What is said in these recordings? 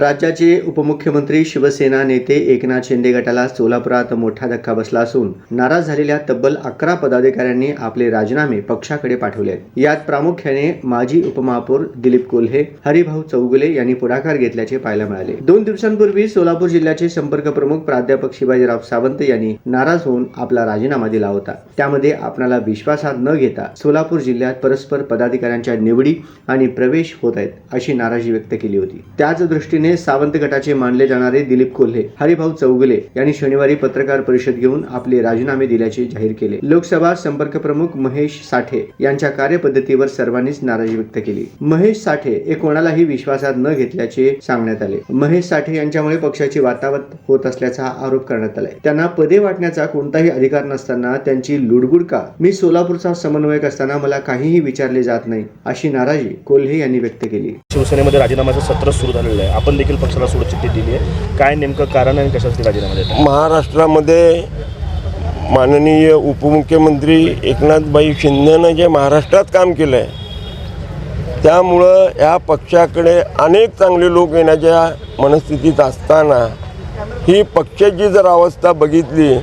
राज्याचे उपमुख्यमंत्री शिवसेना नेते एकनाथ शिंदे गटाला सोलापुरात मोठा धक्का बसला असून नाराज झालेल्या तब्बल अकरा पदाधिकाऱ्यांनी आपले राजीनामे पक्षाकडे पाठवले आहेत. यात प्रामुख्याने माजी उपमहापौर दिलीप कोल्हे हरिभाऊ चौगुले यांनी पुढाकार घेतल्याचे पाहायला मिळाले. दोन दिवसांपूर्वी सोलापूर जिल्ह्याचे संपर्क प्रमुख प्राध्यापक शिवाजीराव सावंत यांनी नाराज होऊन आपला राजीनामा दिला होता. त्यामध्ये आपणाला विश्वासात न घेता सोलापूर जिल्ह्यात परस्पर पदाधिकाऱ्यांच्या निवडी आणि प्रवेश होत आहेत अशी नाराजी व्यक्त केली होती. त्याच दृष्टीने सावंत गटाचे मानले जाणारे दिलीप कोल्हे हरिभाऊ चौगुले यांनी शनिवारी पत्रकार परिषद घेऊन आपले राजीनामे दिल्याचे जाहीर केले. लोकसभा संपर्क प्रमुख महेश साठे यांच्या कार्यपद्धतीवर सर्वांनीच नाराजी व्यक्त केली. महेश साठे हे कोणालाही विश्वासात न घेतल्याचे सांगण्यात आले. महेश साठे यांच्यामुळे पक्षाची वातावत होत असल्याचा आरोप करण्यात आलाय. त्यांना पदे वाटण्याचा कोणताही अधिकार नसताना त्यांची लुडबुड का? मी सोलापूरचा समन्वयक असताना मला काहीही विचारले जात नाही अशी नाराजी कोल्हे यांनी व्यक्त केली. शिवसेनेमध्ये राजीनाम्याचं सत्र सुरू झालेलं आहे. आपण देखील पक्षाला सोडचिठ्ठी दिली आहे. काय नेमकं कारण आणि कशासाठी राजीनामा देतात? महाराष्ट्रामध्ये माननीय उपमुख्यमंत्री एकनाथबाई शिंदेनं जे महाराष्ट्रात काम केलं आहे त्यामुळं या पक्षाकडे अनेक चांगले लोक येण्याच्या मनस्थितीत असताना ही पक्षाची जर अवस्था बघितली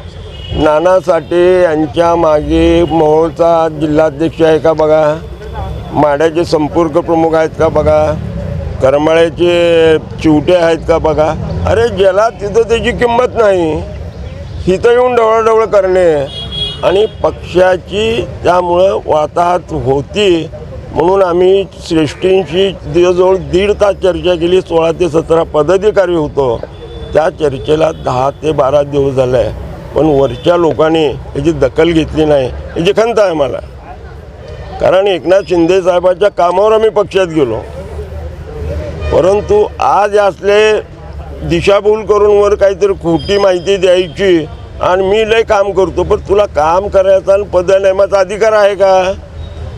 नाना साठे यांच्या मागे मोहोळचा जिल्हाध्यक्ष आहे का बघा? माड्याचे संपर्क प्रमुख आहेत का बघा? करमाळ्याचे चिवटे आहेत का बघा? अरे ज्याला तिथं त्याची किंमत नाही. इथं येऊन डवळडवळ करणे. आणि पक्षाची त्यामुळं वाताहत होती म्हणून आम्ही श्रेष्ठींशी जवळजवळ दीड तास चर्चा केली. सोळा ते सतरा पदाधिकारी होतो. त्या चर्चेला दहा ते बारा दिवस झाले. आहे पण वरच्या लोकांनी याची दखल घेतली नाही. याची खंत आहे मला. कारण एकनाथ शिंदे साहेबाच्या कामावर आम्ही पक्षात गेलो. परंतु आज असले दिशाभूल करून वर काहीतरी खोटी माहिती द्यायची आणि मी लय काम करतो पण तुला काम करायचा आणि पद नेमाचा अधिकार आहे का?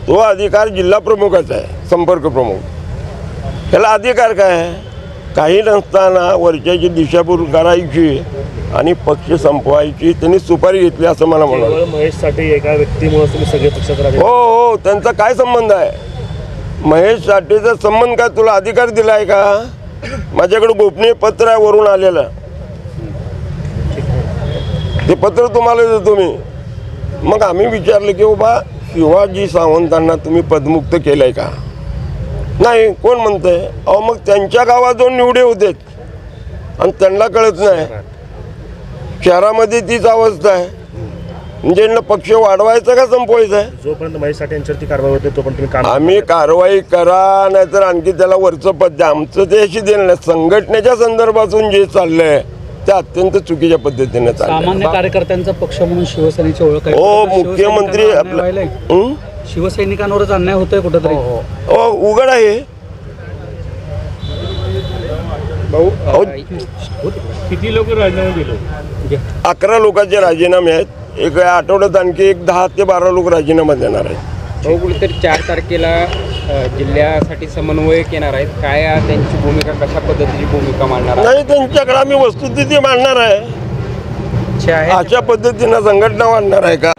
तो अधिकार जिल्हा प्रमुखाचा आहे संपर्क प्रमुख. ह्याला अधिकार काय? आहे? काही नसताना वरच्याची दिशाभूल करायची आणि पक्ष संपवायची त्यांनी सुपारी घेतली असं मला म्हणाल केवळ महेश साठे एका व्यक्तीमुळे तुम्ही सगळे पक्षात हो हो त्यांचा काय संबंध आहे? महेश साठेचा संबंध काय? तुला अधिकार दिला आहे का? माझ्याकडे गोपनीय पत्र आहे वरून आलेलं. ते पत्र तुम्हाला देतो मी मग आम्ही विचारलं की बाबा शिवाजी सावंतांना तुम्ही पदमुक्त केलं आहे का? नाही. कोण म्हणतंय? अहो मग त्यांच्या गावात जाऊन निवडे होते. आणि त्यांना कळत नाही. शहरामध्ये तीच अवस्था आहे. म्हणजे यांना पक्ष वाढवायचा का संपवायचा? आहे जोपर्यंत महेश साठे यांच्यावरती कारवाई होते तोपर्यंत तुम्ही काम आम्ही कारवाई करा नाहीतर आणखी त्याला वरचं पद द्या. आमचं ते अशी देणं नाही. संघटनेच्या संदर्भातून जे चाललंय ते अत्यंत चुकीच्या पद्धतीने चाललंय. सामान्य कार्यकर्त्यांचा पक्ष म्हणून शिवसेनेची ओळख आहे. हो कुठेतरी मुख्यमंत्री शिवसैनिकांवर अन्याय आपलं व्हायलाय. हं? शिवसैनिकांवरच अन्याय होतोय कुठेतरी. हो उघड आहे. अहो, किती लोक राजीनामा दिले? अकरा लोकांचे राजीनामे आहेत. एक आठवड्यात आणखी एक दहा ते बारा लोक राजीनामा देणार आहेत. भाऊ कुठेतरी चार तारखेला अ, जिल्ह्यासाठी समन्वयक येणार आहेत. काय आ- त्यांची भूमिका कशा पद्धतीची भूमिका मांडणार नाही त्यांच्याकडे आम्ही वस्तुस्थिती मांडणार आहे. अशा पद्धतीनं संघटना वाढणार आहे का?